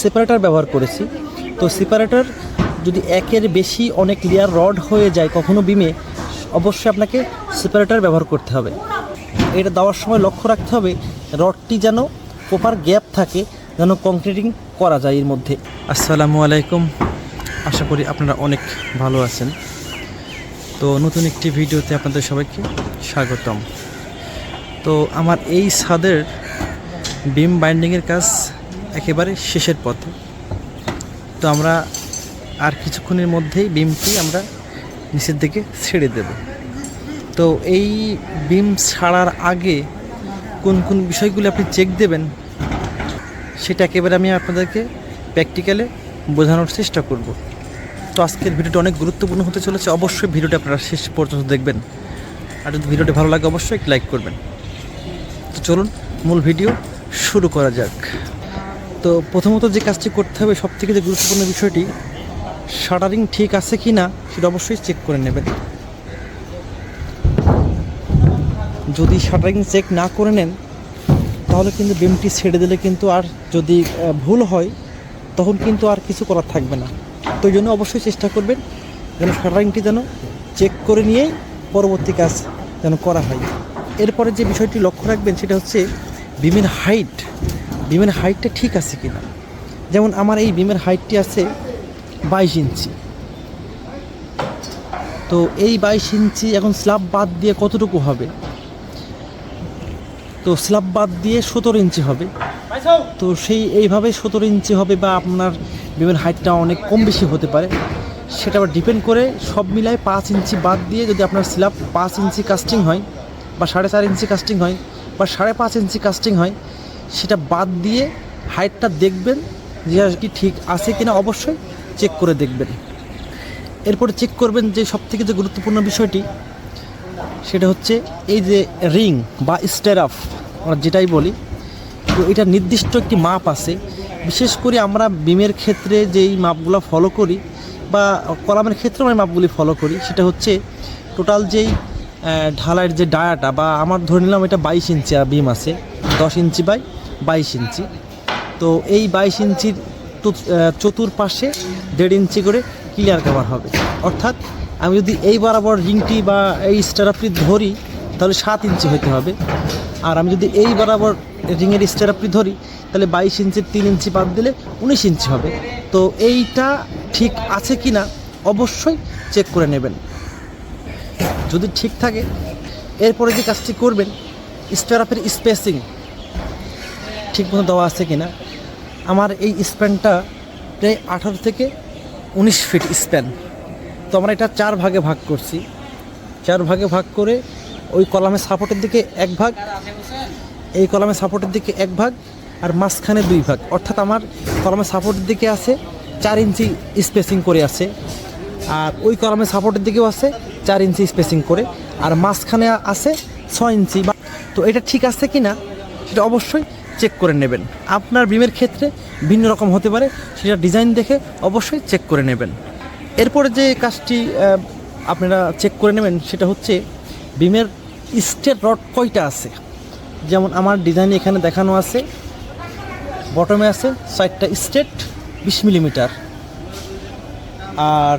Separator ব্যবহার করেছি। তো সেপারেটার যদি একের বেশি অনেক লেয়ার রড হয়ে যায় কখনো বিমে অবশ্যই আপনাকে সেপারেটার ব্যবহার করতে হবে। এটা দেওয়ার সময় লক্ষ্য রাখতে হবে রডটি যেন প্রপার গ্যাপ থাকে, যেন কংক্রিটিং করা যায় এর মধ্যে। আসসালামু আলাইকুম। আশা করি আপনারা অনেক ভালো আছেন। তো নতুন একটি ভিডিওতে আপনাদের সবাইকে স্বাগতম। তো আমার এই ছাদের বিম বাইন্ডিংয়ের কাজ একেবারে শেষের পথে। তো আমরা আর কিছুক্ষণের মধ্যেই বিমটি আমরা নিচের দিকে ছেড়ে দেব। তো এই বিম ছাড়ার আগে কোন কোন বিষয়গুলো আপনি চেক দেবেন, সেটা একেবারে আমি আপনাদেরকে প্র্যাকটিক্যালে বোঝানোর চেষ্টা করব। তো আজকের ভিডিওটা অনেক গুরুত্বপূর্ণ হতে চলেছে, অবশ্যই ভিডিওটা আপনারা শেষ পর্যন্ত দেখবেন। আর যদি ভিডিওটি ভালো লাগে, অবশ্যই লাইক করবেন। তো চলুন, মূল ভিডিও শুরু করা যাক। তো প্রথমত যে কাজটি করতে হবে সব থেকে যে গুরুত্বপূর্ণ বিষয়টি শাটারিং ঠিক আছে কি না সেটা অবশ্যই চেক করে নেবেন। যদি শাটারিং চেক না করে নেন, তাহলে কিন্তু বিমটি ছেড়ে দিলে কিন্তু আর যদি ভুল হয়, তখন কিন্তু আর কিছু করার থাকবে না। তো জন্য অবশ্যই চেষ্টা করবেন যেন শাটারিংটি যেন চেক করে নিয়েই পরবর্তী কাজ যেন করা হয়। এরপরে যে বিষয়টি লক্ষ্য রাখবেন, সেটা হচ্ছে বিমের হাইট বিমের হাইটটা ঠিক আছে কি না যেমন আমার এই বিমের হাইটটি আছে বাইশ ইঞ্চি। তো এই বাইশ ইঞ্চি এখন স্ল্যাব বাদ দিয়ে কতটুকু হবে? তো স্ল্যাব বাদ দিয়ে সতেরো ইঞ্চি হবে। তো সেই এইভাবে সতেরো ইঞ্চি হবে বা আপনার বিমের হাইটটা অনেক কম বেশি হতে পারে। সেটা আবার ডিপেন্ড করে সব মিলায় পাঁচ ইঞ্চি বাদ দিয়ে যদি আপনার স্ল্যাব পাঁচ ইঞ্চি কাস্টিং হয় বা সাড়ে চার ইঞ্চি কাস্টিং হয় বা সাড়ে পাঁচ ইঞ্চি কাস্টিং হয় সেটা বাদ দিয়ে হাইটটা দেখবেন, যে কি ঠিক আছে কিনা অবশ্যই চেক করে দেখবেন। এরপরে চেক করবেন যে সবথেকে যে গুরুত্বপূর্ণ বিষয়টি, সেটা হচ্ছে এই যে রিং বা স্টেরাফ আমরা যেটাই বলি, তো এটা নির্দিষ্ট একটি মাপ আছে। বিশেষ করে আমরা বিমের ক্ষেত্রে যেই মাপগুলো ফলো করি বা কলামের ক্ষেত্রেও আমি মাপগুলি ফলো করি, সেটা হচ্ছে টোটাল যেই ঢালাইয়ের যে ডায়াটা বা আমার ধরে নিলাম এটা বাইশ ইঞ্চি বিম আছে, দশ ইঞ্চি বাই বাইশ ইঞ্চি। তো এই বাইশ ইঞ্চির চতুর্পাশে দেড় ইঞ্চি করে ক্লিয়ার কভার হবে। অর্থাৎ আমি যদি এই বরাবর রিংটি বা এই স্টারাপটি ধরি, তাহলে সাত ইঞ্চি হতে হবে। আর আমি যদি এই বরাবর রিংয়ের স্টারাপটি ধরি, তাহলে বাইশ ইঞ্চির তিন ইঞ্চি বাদ দিলে উনিশ ইঞ্চি হবে। তো এইটা ঠিক আছে কি না, অবশ্যই চেক করে নেবেন। যদি ঠিক থাকে, এরপরে যে কাজটি করবেন স্টারাপের স্পেসিং ঠিক মতো দেওয়া আছে কিনা আমার এই স্প্যানটা প্রায় আঠারো থেকে উনিশ ফিট স্প্যান। তো আমরা এটা চার ভাগে ভাগ করছি। চার ভাগে ভাগ করে ওই কলামের সাপোর্টের দিকে এক ভাগ, এই কলামের সাপোর্টের দিকে এক ভাগ আর মাঝখানে দুই ভাগ। অর্থাৎ আমার কলামের সাপোর্টের দিকে আছে চার ইঞ্চি স্পেসিং করে আছে আর ওই কলামের সাপোর্টের দিকেও আছে চার ইঞ্চি স্পেসিং করে আর মাঝখানে আছে ছয় ইঞ্চি বা তো এটা ঠিক আছে কি না? সেটা অবশ্যই চেক করে নেবেন। আপনার বিমের ক্ষেত্রে ভিন্ন রকম হতে পারে, সেটা ডিজাইন দেখে অবশ্যই চেক করে নেবেন। এরপরে যে কাজটি আপনারা চেক করে নেবেন, সেটা হচ্ছে বিমের স্টেট রড কয়টা আছে? যেমন আমার ডিজাইন এখানে দেখানো আছে বটমে আছে চারটা স্টেট বিশ মিলিমিটার আর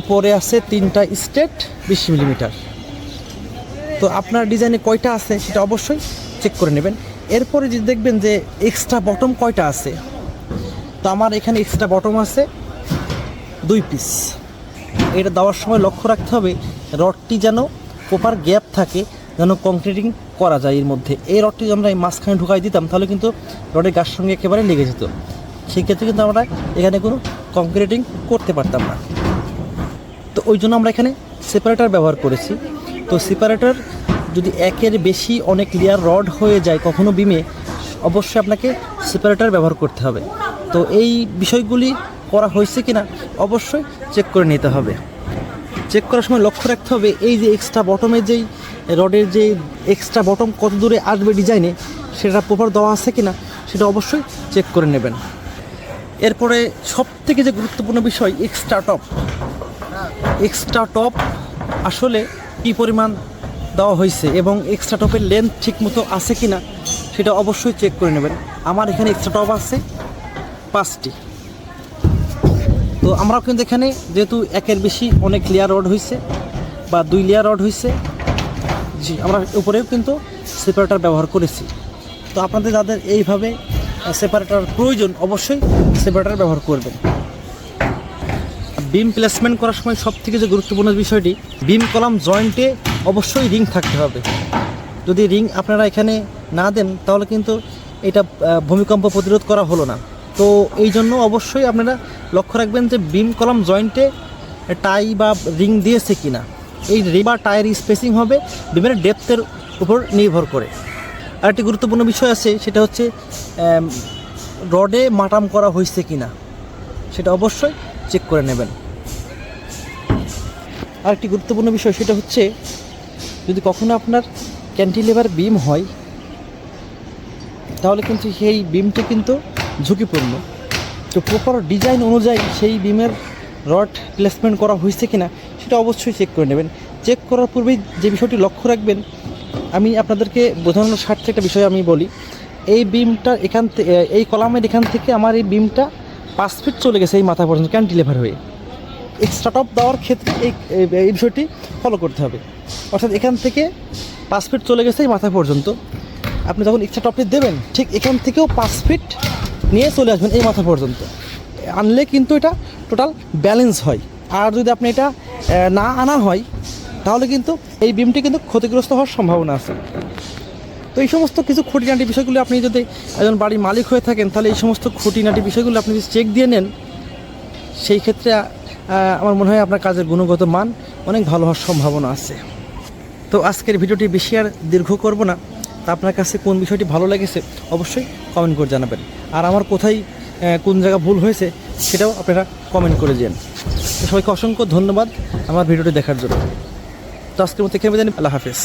উপরে আছে তিনটা স্টেট বিশ মিলিমিটার তো আপনার ডিজাইনে কয়টা আছে, সেটা অবশ্যই চেক করে নেবেন। এরপরে যদি দেখবেন যে এক্সট্রা বটম কয়টা আছে? তো আমার এখানে এক্সট্রা বটম আছে দুই পিস এটা দেওয়ার সময় লক্ষ্য রাখতে হবে, রডটি যেন প্রপার গ্যাপ থাকে, যেন কংক্রিটিং করা যায় এর মধ্যে। এই রডটি আমরা এই মাঝখানে ঢুকাই দিতাম, তাহলে কিন্তু রডের গাছ সঙ্গে একেবারে লেগে যেত। সেক্ষেত্রে কিন্তু আমরা এখানে কোনো কংক্রিটিং করতে পারতাম না। তো ওই জন্য আমরা এখানে সেপারেটার ব্যবহার করেছি। তো সেপারেটর যদি একের বেশি অনেক লেয়ার রড হয়ে যায় কখনো বিমে অবশ্যই আপনাকে সেপারেটার ব্যবহার করতে হবে। তো এই বিষয়গুলি করা হয়েছে কি না অবশ্যই চেক করে নিতে হবে। চেক করার সময় লক্ষ্য রাখতে হবে, এই যে এক্সট্রা বটমের যেই রডের যে এক্সট্রা বটম কত দূরে আসবে ডিজাইনে সেটা প্রপার দেওয়া আছে কি না সেটা অবশ্যই চেক করে নেবেন। এরপরে সব থেকে যে গুরুত্বপূর্ণ বিষয় এক্সট্রা টপ এক্সট্রা টপ আসলে কী পরিমাণ দেওয়া হয়েছে এবং এক্সট্রা টপের লেন্থ ঠিক মতো আছে কি না সেটা অবশ্যই চেক করে নেবেন। আমার এখানে এক্সট্রা টপ আছে পাঁচটি। তো আমরাও কিন্তু এখানে যেহেতু একের বেশি অনেক লেয়ার রড হয়েছে বা দুই লেয়ার রড হয়েছে, জি, আমরা উপরেও কিন্তু সেপারেটার ব্যবহার করেছি। তো আপনাদের যাদের এইভাবে সেপারেটার প্রয়োজন, অবশ্যই সেপারেটার ব্যবহার করবেন। বিম প্লেসমেন্ট করার সময় সব থেকে যে গুরুত্বপূর্ণ বিষয়টি বিম কলাম জয়েন্টে অবশ্যই রিং থাকতে হবে। যদি রিং আপনারা এখানে না দেন, তাহলে কিন্তু এটা ভূমিকম্প প্রতিরোধ করা হলো না। তো এই জন্য অবশ্যই আপনারা লক্ষ্য রাখবেন যে বিম কলাম জয়েন্টে টাই বা রিং দিয়েছে কি না এই রি বা টায়ের স্পেসিং হবে বিমের ডেপথের উপর নির্ভর করে। আর একটি গুরুত্বপূর্ণ বিষয় আছে, সেটা হচ্ছে রডে মাটাম করা হয়েছে কি না সেটা অবশ্যই চেক করে নেবেন। আর একটি গুরুত্বপূর্ণ বিষয়, সেটা হচ্ছে যদি কখনো আপনার ক্যান্টিলেভার বিম হয়, তাহলে কিন্তু সেই বিমটি কিন্তু ঝুঁকিপূর্ণ। তো প্রপার ডিজাইন অনুযায়ী সেই বিমের রড প্লেসমেন্ট করা হয়েছে কিনা, সেটা অবশ্যই চেক করে নেবেন। চেক করার পূর্বেই যে বিষয়টি লক্ষ্য রাখবেন, আমি আপনাদেরকে বোঝানোর স্বার্থে একটা বিষয় আমি বলি। এই বিমটা এখান থেকে এই কলামের এখান থেকে আমার এই বিমটা পাঁচ ফিট চলে গেছে এই মাথা পর্যন্ত ক্যান্টিলেভার হয়ে। এক্সট্রা টপ দেওয়ার ক্ষেত্রে এই, এই- বিষয়টি ফলো করতে হবে। অর্থাৎ এখান থেকে পাঁচ ফিট চলে গেছে এই মাথা পর্যন্ত। আপনি যখন এক্সট্রা টপটি দেবেন, ঠিক এখান থেকেও পাঁচ ফিট নিয়ে চলে আসবেন এই মাথা পর্যন্ত। আনলে কিন্তু এটা টোটাল ব্যালেন্স হয়। আর যদি আপনি এটা না আনা হয়, তাহলে কিন্তু এই বিমটি কিন্তু ক্ষতিগ্রস্ত হওয়ার সম্ভাবনা আছে। তো এই সমস্ত কিছু খুঁটিনাটি বিষয়গুলো আপনি যদি একজন বাড়ির মালিক হয়ে থাকেন, তাহলে এই সমস্ত খুঁটিনাটি বিষয়গুলো আপনি যদি চেক দিয়ে নেন, সেই ক্ষেত্রে আমার মনে হয় আপনার কাজের গুণগত মান অনেক ভালো হওয়ার সম্ভাবনা আছে। তো আজকের ভিডিওটি বেশি আর দীর্ঘ করব না। তা আপনার কাছে কোন বিষয়টি ভালো লেগেছে অবশ্যই কমেন্ট করে জানাবেন। আর আমার কোথায় কোন জায়গা ভুল হয়েছে সেটাও আপনারা কমেন্ট করে দিন সবাইকে অসংখ্য ধন্যবাদ আমার ভিডিওটি দেখার জন্য। তো আজকের মতো এখানে আল্লাহ হাফেজ।